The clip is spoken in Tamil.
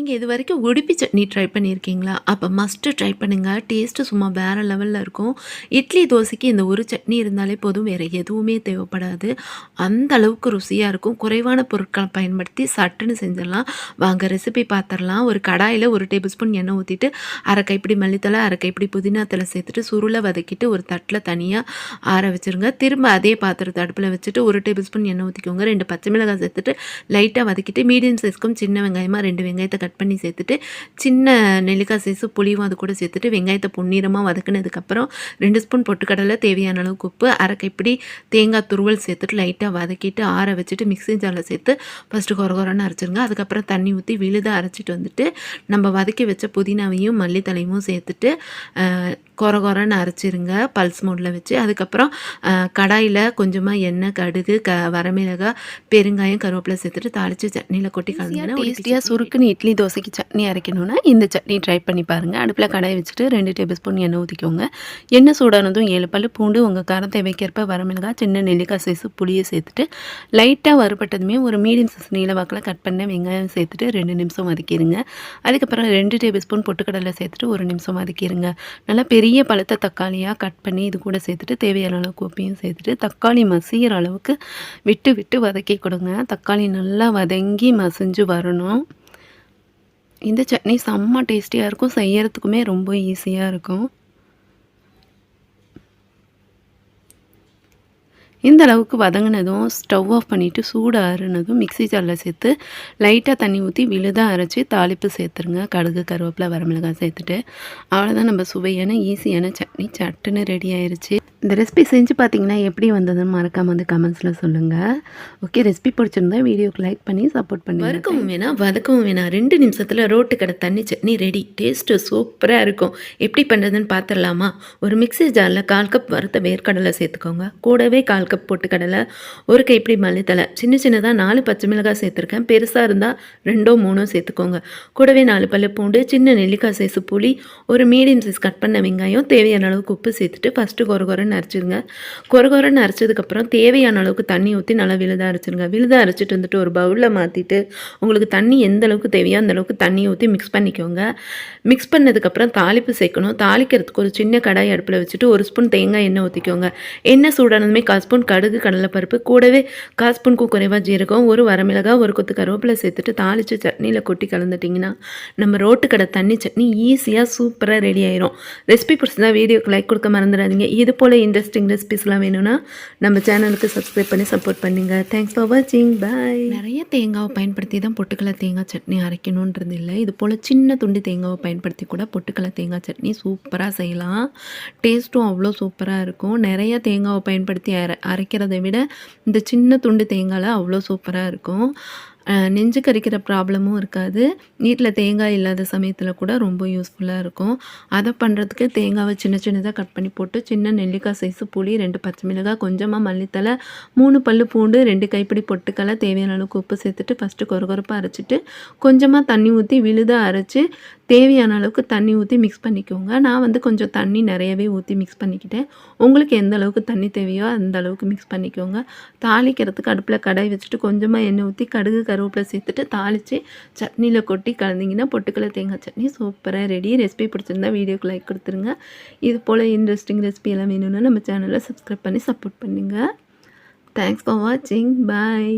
நீங்கள் இது வரைக்கும் உடுப்பி சட்னி ட்ரை பண்ணியிருக்கீங்களா? அப்போ மஸ்ட்டு ட்ரை பண்ணுங்கள் டேஸ்ட்டு சும்மா வேறு லெவலில் இருக்கும். இட்லி தோசைக்கு இந்த ஒரு சட்னி இருந்தாலே போதும். வேறு எதுவுமே தேவைப்படாது. அந்த அளவுக்கு ருசியாக இருக்கும். குறைவான பொருட்களை பயன்படுத்தி சட்டுன்னு செஞ்சிடலாம். வாங்க ரெசிபி பார்த்துடலாம் ஒரு கடாயில் ஒரு டேபிள் ஸ்பூன் எண்ணெய் ஊற்றிட்டு அரை கைப்பிடி மல்லித்தலை அரை கைப்பிடி புதினா தலை சேர்த்துட்டு சுருளை வதக்கிட்டு ஒரு தட்டில் தனியாக ஆற வச்சுருங்க. திரும்ப அதே பாத்திரத்தை அடுப்பில் வச்சுட்டு ஒரு டேபிள் ஸ்பூன் எண்ணெய் ஊற்றிக்கோங்க ரெண்டு பச்சை மிளகாய் சேர்த்துட்டு லைட்டாக வதக்கிட்டு மீடியம் சைஸ்க்கும் சின்ன வெங்காயமாக ரெண்டு வெங்காயத்தை கட் பண்ணி சேர்த்துட்டு சின்ன நெல்லிக்காய் சைஸு புளியும் அது கூட சேர்த்துட்டு வெங்காயத்தை பொன்னிறமாக வதக்குனதுக்கப்புறம் ரெண்டு ஸ்பூன் பொட்டுக்கடலை தேவையான அளவுக்கு உப்பு அரை கைப்பிடி தேங்காய் துருவல் சேர்த்துட்டு லைட்டாக வதக்கிட்டு ஆற வச்சுட்டு மிக்ஸி ஜாரில் சேர்த்து ஃபஸ்ட்டு கொர கொரன்னு அரைச்சிருங்க. அதுக்கப்புறம் தண்ணி ஊற்றி விழுத அரைச்சிட்டு வந்துட்டு நம்ம வதக்கி வச்ச புதினாவையும் மல்லித்தலையும் சேர்த்துட்டு கொர கொரன்னு அரைச்சிருங்க பல்ஸ் மோடில் வச்சு. அதுக்கப்புறம் கடாயில் கொஞ்சமாக எண்ணெய் கடுகு க வரமிளகாய் பெருங்காயம் கருவேப்பிலை சேர்த்துட்டு தாளித்து சட்னியில் கொட்டி கலந்துங்கன்னா டேஸ்டியாக சுருக்குன்னு இட்லி தோசைக்கு சட்னி அரைக்கணும்னா இந்த சட்னி ட்ரை பண்ணி பாருங்கள் அடுப்பில் கடாய் வச்சுட்டு ரெண்டு டேபிள் ஸ்பூன் எண்ணெய் ஊற்றிக்கோங்க எண்ணெய் சூடானதும் ஏழு பல்லு பூண்டு உங்கள் காரத்தை வைக்கிறப்ப வரமிளகாய் சின்ன நெல்லிக்காய் சைஸு புளியை சேர்த்துட்டு லைட்டாக வறுபட்டதுமே ஒரு மீடியம் சைஸ் நீல வாக்கில் கட் பண்ண வெங்காயம் சேர்த்துட்டு ரெண்டு நிமிஷம் வதக்கிடுங்க அதுக்கப்புறம் ரெண்டு டேபிள் ஸ்பூன் பொட்டுக்கடலை சேர்த்துட்டு ஒரு நிமிஷம் வதக்கிடுங்க நல்லா பெரிய பழுத்த தக்காளியாக கட் பண்ணி இது கூட சேர்த்துட்டு தேவையான அளவுக்கு உப்பையும் சேர்த்துட்டு தக்காளி மசிகிற அளவுக்கு விட்டு விட்டு வதக்கி கொடுங்க. தக்காளி நல்லா வதங்கி மசிஞ்சு வரணும். இந்த சட்னி செம்ம டேஸ்டியாக இருக்கும். செய்யறதுக்குமே ரொம்ப ஈஸியாக இருக்கும். இந்த அளவுக்கு வதங்கினதும் ஸ்டவ் ஆஃப் பண்ணிவிட்டு சூடு ஆறுனதும் மிக்ஸி ஜாரில் சேர்த்து லைட்டாக தண்ணி ஊற்றி விழுதாக அரைச்சி தாளிப்பு சேர்த்துருங்க. கடுகு கருவேப்பிலை வரமிளகாய் சேர்த்துட்டு. அவ்வளோதான் நம்ம சுவையான ஈஸியான சட்னி. சட்டுன்னு ரெடி ஆயிடுச்சு இந்த ரெசிபி செஞ்சு பார்த்தீங்கன்னா எப்படி வந்ததுன்னு மறக்காம வந்து கமெண்ட்ஸில் சொல்லுங்கள் ஓகே ரெசிபி பிடிச்சிருந்தா வீடியோக்கு லைக் பண்ணி சப்போர்ட் பண்ணி வறுக்கவும் வேணாம் வதக்கவும் வேணாம். ரெண்டு நிமிஷத்தில் ரோட்டு கடை தண்ணி சட்னி ரெடி டேஸ்ட்டு சூப்பராக இருக்கும். எப்படி பண்ணுறதுன்னு பார்த்துடலாமா ஒரு மிக்ஸி ஜாரில் கால் கப் வறுத்த வேர்க்கடலை சேர்த்துக்கோங்க. கூடவே கால் கப் கடலை ஒரு கைப்பிடி மல்லித்தலை சின்ன சின்னதாக நாலு பச்சை மிளகாய் சேர்த்துருக்கேன். பெருசாக இருந்தால் ரெண்டோ மூணோ சேர்த்துக்கோங்க. கூடவே நாலு பல்லு பூண்டு சின்ன நெல்லிக்காய் சைஸ் புளி ஒரு மீடியம் சைஸ் கட் பண்ண வெங்காயம் தேவையான அளவுக்கு உப்பு சேர்த்துட்டு ஃபஸ்ட்டு கொர கொரகொரன்னு அரைச்சிடுங்க. கொர கொரன்னு அரைச்சதுக்கப்புறம் தேவையான அளவுக்கு தண்ணி ஊற்றி நல்லா விழுத அரைச்சிருங்க விழுத அரைச்சிட்டு வந்துட்டு ஒரு பவுலில் மாற்றிட்டு உங்களுக்கு தண்ணி எந்த அளவுக்கு தேவையோ அந்த அளவுக்கு தண்ணி ஊற்றி மிக்ஸ் பண்ணிக்கோங்க. மிக்ஸ் பண்ணதுக்கப்புறம் தாளிப்பு சேர்க்கணும். தாளிக்கிறதுக்கு ஒரு சின்ன கடாய் அடுப்பில் வச்சுட்டு ஒரு ஸ்பூன் தேங்காய் எண்ணெய் ஊற்றிக்கோங்க எண்ணெய் சூடானதுமே கால் ஸ்பூன் கடுகு கடலைப்பருப்பு கூடவே கால் ஸ்பூனுக்கு குறைவாக ஜீரகம் ஒரு வரமிளகாய் ஒரு கொத்து கருவேப்பிலை சேர்த்துட்டு தாளித்து சட்னியில் கொட்டி கலந்துட்டிங்கன்னா நம்ம ரோட்டு கடை தண்ணி சட்னி ஈஸியாக சூப்பராக ரெடி ஆயிரும். ரெசிபி பிடிச்சதா வீடியோக்கு லைக் கொடுக்க மறந்துடாதீங்க. இது போல் இன்ட்ரெஸ்டிங் ரெசிபிஸ்லாம் வேணும்னா நம்ம சேனலுக்கு சப்ஸ்கிரைப் பண்ணி சப்போர்ட் பண்ணுங்க. தேங்க்ஸ் ஃபார் வாட்சிங் பாய் நிறைய தேங்காவை பயன்படுத்தி தான் பொட்டுக்கலை தேங்காய் சட்னி அரைக்கணுன்றது இல்லை. இது போல் சின்ன துண்டு தேங்காவை பயன்படுத்தி கூட பொட்டுக்கலை தேங்காய் சட்னி சூப்பராக செய்யலாம். டேஸ்ட்டும் அவ்வளோ சூப்பராக இருக்கும். நிறைய தேங்காவை பயன்படுத்தி அரை அரைக்கிறதை விட இந்த சின்ன துண்டு தேங்காயில் அவ்வளோ சூப்பராக இருக்கும். நெஞ்சு கரிக்கிற ப்ராப்ளமும் இருக்காது. வீட்டில் தேங்காய் இல்லாத சமயத்தில் கூட ரொம்ப யூஸ்ஃபுல்லாக இருக்கும். அதை பண்ணுறதுக்கு தேங்காவை சின்ன சின்னதாக கட் பண்ணி போட்டு சின்ன நெல்லிக்காய் சைஸு புளி ரெண்டு பச்சை மிளகாய் கொஞ்சமாக மல்லித்தலை மூணு பல்லு பூண்டு ரெண்டு கைப்பிடி பொட்டுக்கலை தேவையான அளவுக்கு உப்பு சேர்த்துட்டு ஃபஸ்ட்டு கொரகொரப்பாக அரைச்சிட்டு கொஞ்சமாக தண்ணி ஊற்றி விழுதாக அரைச்சி தேவையான அளவுக்கு தண்ணி ஊற்றி மிக்ஸ் பண்ணிக்கோங்க. நான் வந்து கொஞ்சம் தண்ணி நிறையவே ஊற்றி மிக்ஸ் பண்ணிக்கிட்டேன். உங்களுக்கு எந்த அளவுக்கு தண்ணி தேவையோ அந்த அளவுக்கு மிக்ஸ் பண்ணிக்கோங்க. தாளிக்கிறதுக்கு அடுப்பில் கடாய் வச்சுட்டு கொஞ்சமாக எண்ணெய் ஊற்றி கடுகு கருவேப்பிலை சேர்த்துட்டு தாளித்து சட்னியில் கொட்டி கலந்தீங்கன்னா பொட்டுக்கலை தேங்காய் சட்னி சூப்பராக ரெடி ரெசிபி பிடிச்சிருந்தா வீடியோக்கு லைக் கொடுத்துருங்க. இது போல் இன்ட்ரெஸ்டிங் ரெசிபி எல்லாம் வேணும்னா நம்ம சேனலை சப்ஸ்கிரைப் பண்ணி சப்போர்ட் பண்ணுங்கள் தேங்க்ஸ் ஃபார் வாட்சிங் பாய்